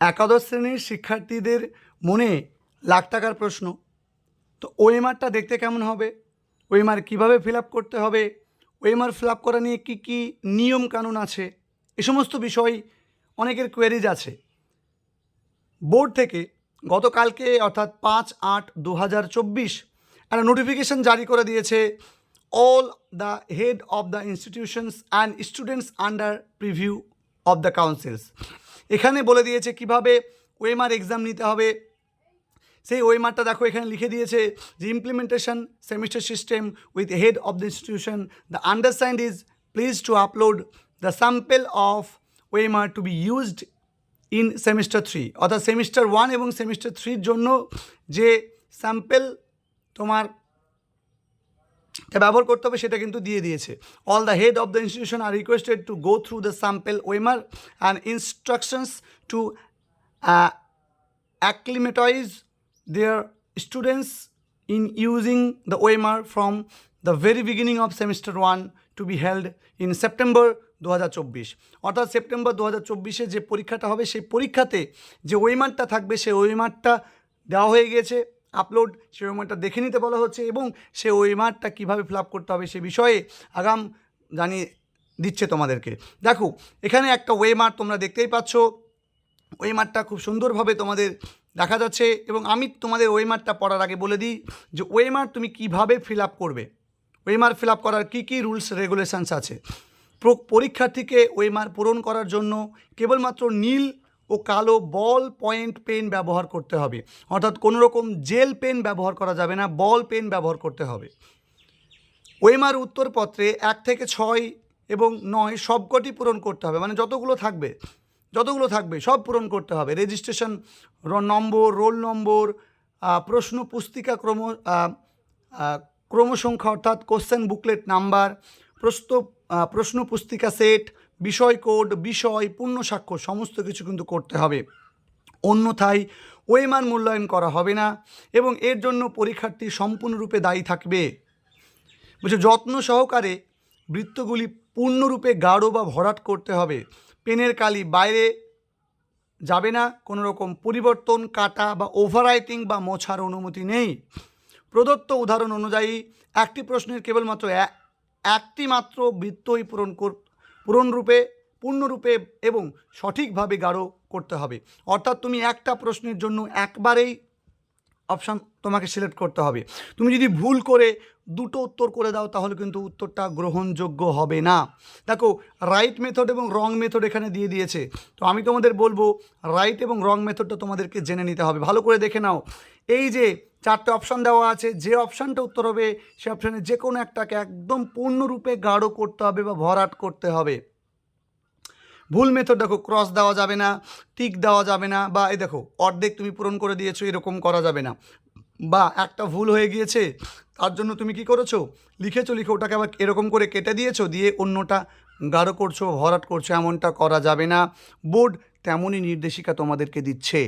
একাদশ শ্রেণির শিক্ষার্থীদের মনে লাখ টাকার প্রশ্ন। তো ওএমআরটা দেখতে কেমন হবে? ওএমআর কীভাবে ফিল আপ করতে হবে? ওএমআর ফিল আপ করা নিয়ে কী কী নিয়ম কানুন আছে? এ সমস্ত বিষয় অনেকের কোয়ারিজ আছে। বোর্ড থেকে গতকালকে অর্থাৎ পাঁচ আট দু হাজার চব্বিশ একটা নোটিফিকেশন জারি করে দিয়েছে all the head of the institutions and students under preview of the councils এখানে বলে দিয়েছে কীভাবে ওএমআর এক্সাম নিতে হবে। সেই ওয়েমারটা দেখো, এখানে লিখে দিয়েছে যে implementation semester system with head of the institution the understand is please to upload the sample of OMR to be used in semester three অর্থাৎ সেমিস্টার ওয়ান এবং সেমিস্টার থ্রির জন্য যে স্যাম্পেল তোমার ব্যবহার করতে হবে সেটা কিন্তু দিয়ে দিয়েছে। All the head of the institution are requested to go through the sample OMR and instructions to acclimatize their students in using the OMR from the very beginning of semester 1 to be held in September দু হাজার অর্থাৎ September দু হাজার যে পরীক্ষাটা হবে, সেই পরীক্ষাতে যে ওয়েমারটা থাকবে, সেই ওয়েমারটা দেওয়া হয়ে গেছে। আপলোড সেই ওয়েমারটা দেখে নিতে বলা হচ্ছে এবং সে ওয়েমারটা কীভাবে ফিল আপ করতে হবে সে বিষয়ে আগাম জানিয়ে দিচ্ছে তোমাদেরকে। দেখো, এখানে একটা ওয়েমার তোমরা দেখতেই পাচ্ছ। ওয়েমারটা খুব সুন্দরভাবে তোমাদের দেখা যাচ্ছে এবং আমি তোমাদের ওয়েমারটা পড়ার আগে বলে দিই যে ওয়েমার তুমি কীভাবে ফিল আপ করবে। ওয়েমার ফিল আপ করার কী কী রুলস রেগুলেশনস আছে? প্র- পরীক্ষার্থীকে ওয়েমার পূরণ করার জন্য কেবলমাত্র নীল ও কালো বল পয়েন্ট পেন ব্যবহার করতে হবে। অর্থাৎ কোনো রকম জেল পেন ব্যবহার করা যাবে না, বল পেন ব্যবহার করতে হবে। ওয়েমার উত্তরপত্রে এক থেকে ছয় এবং নয় সবকটি পূরণ করতে হবে। মানে যতগুলো থাকবে যতগুলো থাকবে সব পূরণ করতে হবে। রেজিস্ট্রেশন নম্বর, রোল নম্বর প্রশ্ন পুস্তিকা ক্রম ক্রমসংখ্যা অর্থাৎ কোশ্চেন বুকলেট নাম্বার প্রশ্ন প্রশ্ন পুস্তিকা সেট বিষয় কোড, বিষয়, পূর্ণ স্বাক্ষর, সমস্ত কিছু কিন্তু করতে হবে। অন্যথায় ওয়েমার মূল্যায়ন করা হবে না এবং এর জন্য পরীক্ষার্থী সম্পূর্ণরূপে দায়ী থাকবে। বলছে, যত্ন সহকারে বৃত্তগুলি পূর্ণরূপে গাঢ় বা ভরাট করতে হবে। পেনের কালি বাইরে যাবে না কোনো রকম পরিবর্তন, কাটা বা ওভাররাইটিং বা মোছার অনুমতি নেই। প্রদত্ত উদাহরণ অনুযায়ী একটি প্রশ্নের কেবলমাত্র একটি মাত্র বৃত্তই পূরণ পূরণরূপে পূর্ণরূপে এবং সঠিকভাবে গাঢ় করতে হবে। অর্থাৎ তুমি একটা প্রশ্নের জন্য একবারেই অপশান তোমাকে সিলেক্ট করতে হবে। তুমি যদি ভুল করে দুটো উত্তর করে দাও, তাহলে কিন্তু উত্তরটা গ্রহণযোগ্য হবে না। দেখো রাইট মেথড এবং রং মেথড এখানে দিয়ে দিয়েছে। তো আমি তোমাদের বলব রাইট এবং রং মেথডটা তোমাদেরকে জেনে নিতে হবে। ভালো করে দেখে নাও। এই যে চারটে অপশান দেওয়া আছে, যে অপশানটা উত্তর হবে, সে অপশানে যে কোনো একটাকে একদম পূর্ণরূপে গাঢ় করতে হবে বা ভরাট করতে হবে। ভুল মেথড দেখো ক্রস দেওয়া যাবে না টিক দেওয়া যাবে না, বা এই দেখো, অর্ধেক তুমি পূরণ করে দিয়েছ, এরকম করা যাবে না। বা একটা ভুল হয়ে গিয়েছে, তার জন্য তুমি কি করেছ? লিখেছো, লিখে ওটাকে আবার এরকম করে কেটে দিয়েছ, দিয়ে অন্যটা গাঢ় করছ, ভরাট করছ, এমনটা করা যাবে না। বোর্ড তেমনই নির্দেশিকা তোমাদেরকে দিচ্ছে।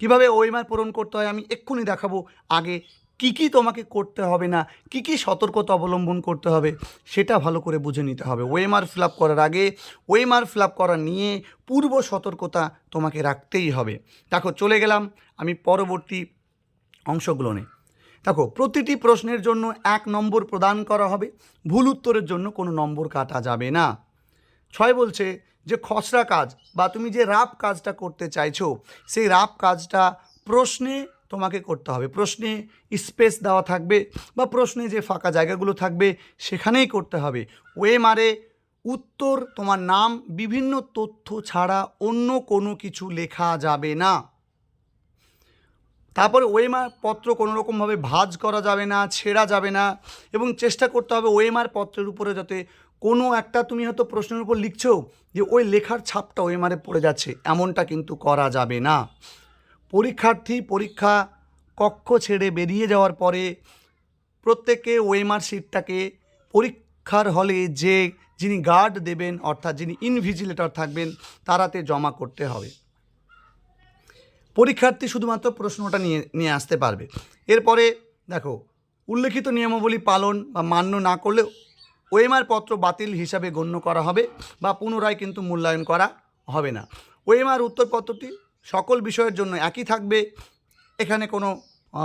কীভাবে ওইমার পূরণ করতে হয় আমি এক্ষুনি দেখাবো, আগে কি কি তোমাকে করতে হবে না? কি কি সতর্কতা অবলম্বন করতে হবে? সেটা ভালো করে বুঝে নিতে হবে। ওয়েমার ফিল আপ করার আগে ওয়েমার ফিল আপ করা নিয়ে পূর্ব সতর্কতা তোমাকে রাখতেই হবে। দেখো, চলে গেলাম আমি পরবর্তী অংশগুলোনে দেখো, প্রতিটি প্রশ্নের জন্য এক নম্বর প্রদান করা হবে। ভুল উত্তরের জন্য কোনো নম্বর কাটা যাবে না। ছয় বলছে যে, খসড়া কাজ বা তুমি যে রাপ কাজটা করতে চাইছো, সেই রাপ কাজটা প্রশ্নে তোমাকে করতে হবে। প্রশ্নে স্পেস দেওয়া থাকবে বা প্রশ্নে যে ফাঁকা জায়গাগুলো থাকবে সেখানেই করতে হবে। ওয়ে মারে উত্তর তোমার নাম, বিভিন্ন তথ্য ছাড়া অন্য কোনো কিছু লেখা যাবে না। তারপরে ওয়েমার পত্র কোনো রকমভাবে ভাজ করা যাবে না, ছেঁড়া যাবে না এবং চেষ্টা করতে হবে ওয়েমার পত্রের উপরে যাতে কোনো একটা তুমি হয়তো প্রশ্নের উপর লিখছো যে ওই লেখার ছাপটা ওয়েমারে পড়ে যাচ্ছে, এমনটা কিন্তু করা যাবে না। পরীক্ষার্থী পরীক্ষা কক্ষ ছেড়ে বেরিয়ে যাওয়ার পরে প্রত্যেকে ওয়েমার সিটটাকে পরীক্ষার হলে যে যিনি গার্ড দেবেন, অর্থাৎ যিনি ইনভিজিলেটর থাকবেন, তারাতে জমা করতে হবে। পরীক্ষার্থী শুধুমাত্র প্রশ্নটা নিয়ে নিয়ে আসতে পারবে। এরপরে দেখো, উল্লেখিত নিয়মাবলী পালন বা মান্য না করলে ওএমআর পত্র বাতিল হিসাবে গণ্য করা হবে বা পুনরায় কিন্তু মূল্যায়ন করা হবে না। ওএমআর উত্তরপত্রটি সকল বিষয়ের জন্য একই থাকবে। এখানে কোনো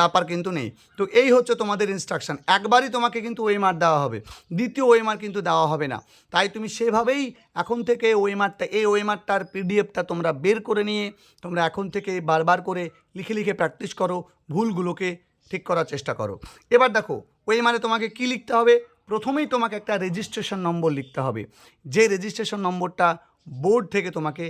ব্যাপার কিন্তু নেই। তো এই হচ্ছে তোমাদের ইনস্ট্রাকশন একবারই তোমাকে কিন্তু ওয়েমার দেওয়া হবে। দ্বিতীয় ওয়েমার কিন্তু দেওয়া হবে না। তাই তুমি সেভাবেই এখন থেকে ওয়েমারটা এই ওয়েমারটার পিডিএফটা তোমরা বের করে নিয়ে, তোমরা এখন থেকে বারবার করে লিখে লিখে প্র্যাকটিস করো, ভুলগুলোকে ঠিক করার চেষ্টা করো। এবার দেখো ওয়েমারে তোমাকে কি লিখতে হবে? প্রথমেই তোমাকে একটা রেজিস্ট্রেশন নম্বর লিখতে হবে। যে রেজিস্ট্রেশন নম্বরটা বোর্ড থেকে তোমাকে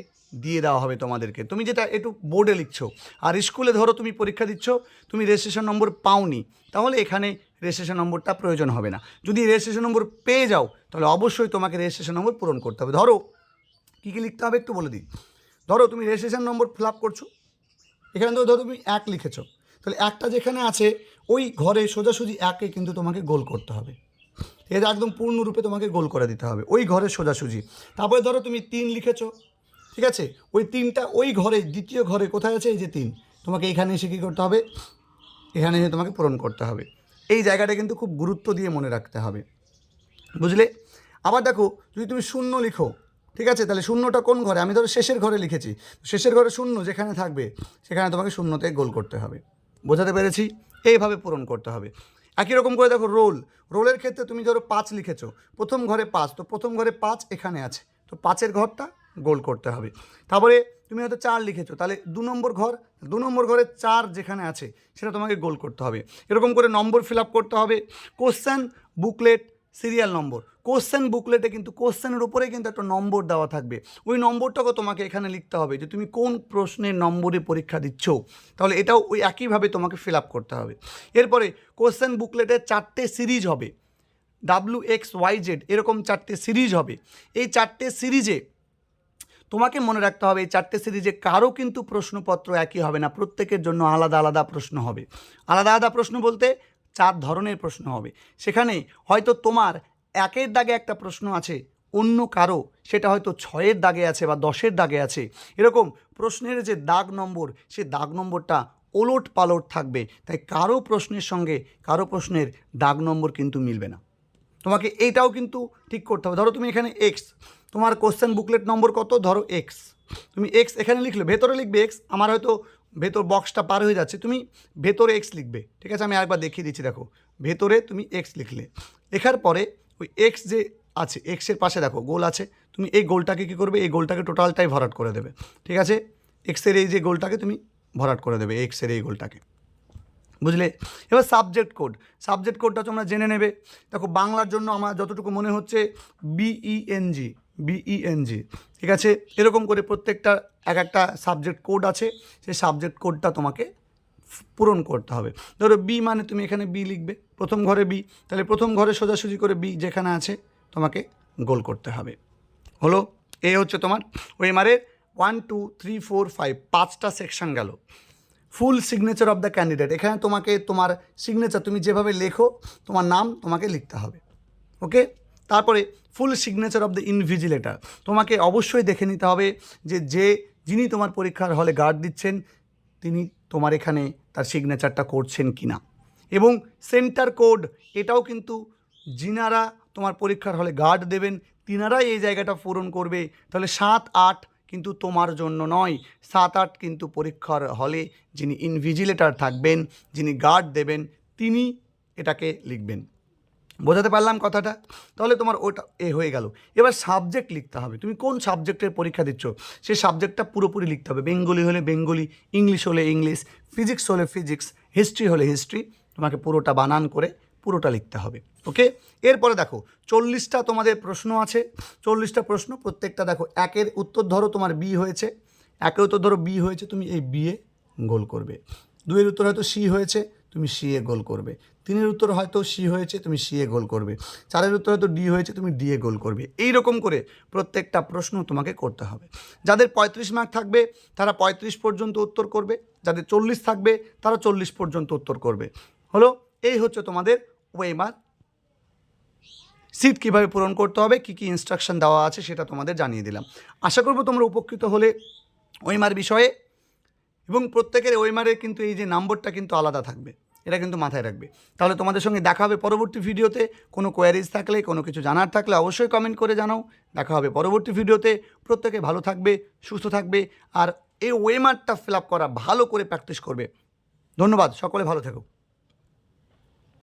দিয়ে দেওয়া হবে তোমাদেরকে। তুমি যেটা একটু বোর্ডে লিখছো, আর স্কুলে ধরো তুমি পরীক্ষা দিচ্ছ, তুমি রেজিস্ট্রেশন নম্বর পাওনি, তাহলে এখানে রেজিস্ট্রেশন নম্বরটা প্রয়োজন হবে না। যদি রেজিস্ট্রেশন নম্বর পেয়ে যাও, তাহলে অবশ্যই তোমাকে রেজিস্ট্রেশন নম্বর পূরণ করতে হবে। ধরো, কী কী লিখতে হবে একটু বলে দিই। ধরো, তুমি রেজিস্ট্রেশন নম্বর ফিল আপ করছ, এখানে তো ধরো তুমি এক লিখেছো, তাহলে একটা যেখানে আছে, ওই ঘরে সোজাসুজি একে কিন্তু তোমাকে গোল করতে হবে। এটা একদম পূর্ণরূপে তোমাকে গোল করে দিতে হবে। ওই ঘরে সোজাসুজি। তারপরে ধরো তুমি তিন লিখেছো, ঠিক আছে? ওই তিনটা, ওই ঘরে, দ্বিতীয় ঘরে কোথায় আছে? এই যে তিন। তোমাকে এখানে এসে কী করতে হবে? এখানে এসে তোমাকে পূরণ করতে হবে। এই জায়গাটা কিন্তু খুব গুরুত্ব দিয়ে মনে রাখতে হবে। বুঝলে? আবার দেখো, যদি তুমি শূন্য লিখো, ঠিক আছে? তাহলে শূন্যটা কোন ঘরে? আমি ধরো শেষের ঘরে লিখেছি। শেষের ঘরে শূন্য যেখানে থাকবে, সেখানে তোমাকে শূন্যতে গোল করতে হবে। বোঝাতে পেরেছি? এইভাবে পূরণ করতে হবে। একই রকম করে দেখো রোল। রোলের ক্ষেত্রে তুমি ধরো পাঁচ লিখেছো। প্রথম ঘরে পাঁচ, তো প্রথম ঘরে পাঁচ এখানে আছে। তো পাঁচের ঘরটা গোল করতে হবে। তারপরে তুমি হয়তো চার লিখেছো, তাহলে দু নম্বর ঘর, দু নম্বর ঘরে চার যেখানে আছে, সেটা তোমাকে গোল করতে হবে। এরকম করে নম্বর ফিল আপ করতে হবে। Question, booklet serial number. Question বুকলেটে কিন্তু কোশ্চেনের উপরে কিন্তু একটা নম্বর দেওয়া থাকবে। ওই নম্বরটাকে তোমাকে এখানে লিখতে হবে যে, তুমি কোন প্রশ্নের নম্বরে পরীক্ষা দিচ্ছ? তাহলে এটাও ওই একইভাবে তোমাকে ফিল আপ করতে হবে। এরপরে কোশ্চেন বুকলেটের চারটে সিরিজ হবে। ডাব্লু এক্স ওয়াই জেড এরকম চারটে সিরিজ হবে। এই চারটে সিরিজে তোমাকে মনে রাখতে হবে, এই চারটে সিরিজে কারও কিন্তু প্রশ্নপত্র একই হবে না। প্রত্যেকের জন্য আলাদা আলাদা প্রশ্ন হবে। আলাদা আলাদা প্রশ্ন বলতে চার ধরনের প্রশ্ন হবে। সেখানে হয়তো তোমার একের দাগে একটা প্রশ্ন আছে, অন্য কারও সেটা হয়তো ছয়ের দাগে আছে বা দশের দাগে আছে। এরকম প্রশ্নের যে দাগ নম্বর, সে দাগ নম্বরটা ওলট পালট থাকবে। তাই কারও প্রশ্নের সঙ্গে কারও প্রশ্নের দাগ নম্বর কিন্তু মিলবে না। তোমাকে এইটাও কিন্তু ঠিক করতে হবে। ধরো তুমি এখানে এক্স তোমার কোশ্চেন বুকলেট নম্বর কত? ধরো এক্স তুমি এক্স এখানে লিখলে, ভেতরে লিখবে এক্স আমার হয়তো ভেতর বক্সটা পার হয়ে যাচ্ছে, তুমি ভেতরে এক্স লিখবে। ঠিক আছে, আমি একবার দেখিয়ে দিচ্ছি, দেখো। ভেতরে তুমি এক্স লিখলে। লেখার পরে ওই এক্স যে আছে এক্সের পাশে দেখো, গোল আছে। তুমি এই গোলটাকে কী করবে? এই গোলটাকে টোটালটাই ভরাট করে দেবে। ঠিক আছে? এক্সের এই যে গোলটাকে তুমি ভরাট করে দেবে এক্সের এই গোলটাকে। বুঝলে? এবার সাবজেক্ট কোড সাবজেক্ট কোডটা তোমরা জেনে নেবে। দেখো, বাংলার জন্য আমার যতটুকু মনে হচ্ছে বিইএনজি বিইএনজি ঠিক আছে? এরকম করে প্রত্যেকটা এক একটা সাবজেক্ট কোড আছে। সেই সাবজেক্ট কোডটা তোমাকে পূরণ করতে হবে। ধরো বি মানে তুমি এখানে বি লিখবে। প্রথম ঘরে বি তাহলে প্রথম ঘরে সোজাসুজি করে বি যেখানে আছে, তোমাকে গোল করতে হবে। হলো? এ হচ্ছে তোমার। ওয়েমারের one two three four five পাঁচটা সেকশন গেল। Full signature of the candidate এখানে তোমাকে তোমার সিগনেচার তুমি যেভাবে লেখো, তোমার নাম তোমাকে লিখতে হবে। ওকে তারপরে full signature of the invigilator তোমাকে অবশ্যই দেখে নিতে হবে যে যে যিনি তোমার পরীক্ষার হলে গার্ড দিচ্ছেন, তিনি তোমার এখানে তার সিগনেচারটা করছেন কি না এবং সেন্টার কোড এটাও কিন্তু যিনারা তোমার পরীক্ষার হলে গার্ড দেবেন, তিনারাই এই জায়গাটা পূরণ করবে। তাহলে সাত আট কিন্তু তোমার জন্য নয়। সাত আট কিন্তু পরীক্ষার হলে যিনি ইনভিজিলেটার থাকবেন, যিনি গার্ড দেবেন, তিনি এটাকে লিখবেন। বোঝাতে পারলাম কথাটা? তাহলে তোমার ওটা এ হয়ে গেল। এবার সাবজেক্ট লিখতে হবে। তুমি কোন সাবজেক্টের পরীক্ষা দিচ্ছ? সেই সাবজেক্টটা পুরোপুরি লিখতে হবে। বেঙ্গলি হলে বেঙ্গলি, ইংলিশ হলে ইংলিশ ফিজিক্স হলে ফিজিক্স হিস্ট্রি হলে হিস্ট্রি তোমাকে পুরোটা বানান করে পুরোটা লিখতে হবে। ওকে এরপরে দেখো, চল্লিশটা তোমাদের প্রশ্ন আছে। চল্লিশটা প্রশ্ন, প্রত্যেকটা দেখো, একের উত্তর ধরো, তোমার বি হয়েছে। একের উত্তর ধরো বি হয়েছে, তুমি এই বি এ গোল করবে। দুয়ের উত্তর হয়তো সি হয়েছে, তুমি সি এ গোল করবে। তিনের উত্তর হয়তো সি হয়েছে, তুমি সি এ গোল করবে। চারের উত্তর হয়তো ডি হয়েছে, তুমি ডি এ গোল করবে। এই রকম করে প্রত্যেকটা প্রশ্ন তোমাকে করতে হবে। যাদের পঁয়ত্রিশ মার্ক থাকবে, তারা পঁয়ত্রিশ পর্যন্ত উত্তর করবে। যাদের চল্লিশ থাকবে, তারা চল্লিশ পর্যন্ত উত্তর করবে। হলো, এই হচ্ছে তোমাদের ওয়েমার সিট কীভাবে পূরণ করতে হবে, কী কী ইনস্ট্রাকশন দেওয়া আছে সেটা তোমাদের জানিয়ে দিলাম। আশা করব তোমরা উপকৃত হলে ওয়েমার বিষয়ে। এবং প্রত্যেকের ওয়েমারের কিন্তু এই যে নাম্বারটা কিন্তু আলাদা থাকবে। এটা কিন্তু মাথায় রাখবে। তাহলে তোমাদের সঙ্গে দেখা হবে পরবর্তী ভিডিওতে। কোনো কোয়ারিজ থাকলে, কোনো কিছু জানার থাকলে অবশ্যই কমেন্ট করে জানাও। দেখা হবে পরবর্তী ভিডিওতে। প্রত্যেকে ভালো থাকবে, সুস্থ থাকবে, আর এই ওয়েমারটা ফিল আপ করা ভালো করে প্র্যাকটিস করবে। ধন্যবাদ, সকলে ভালো থেকো।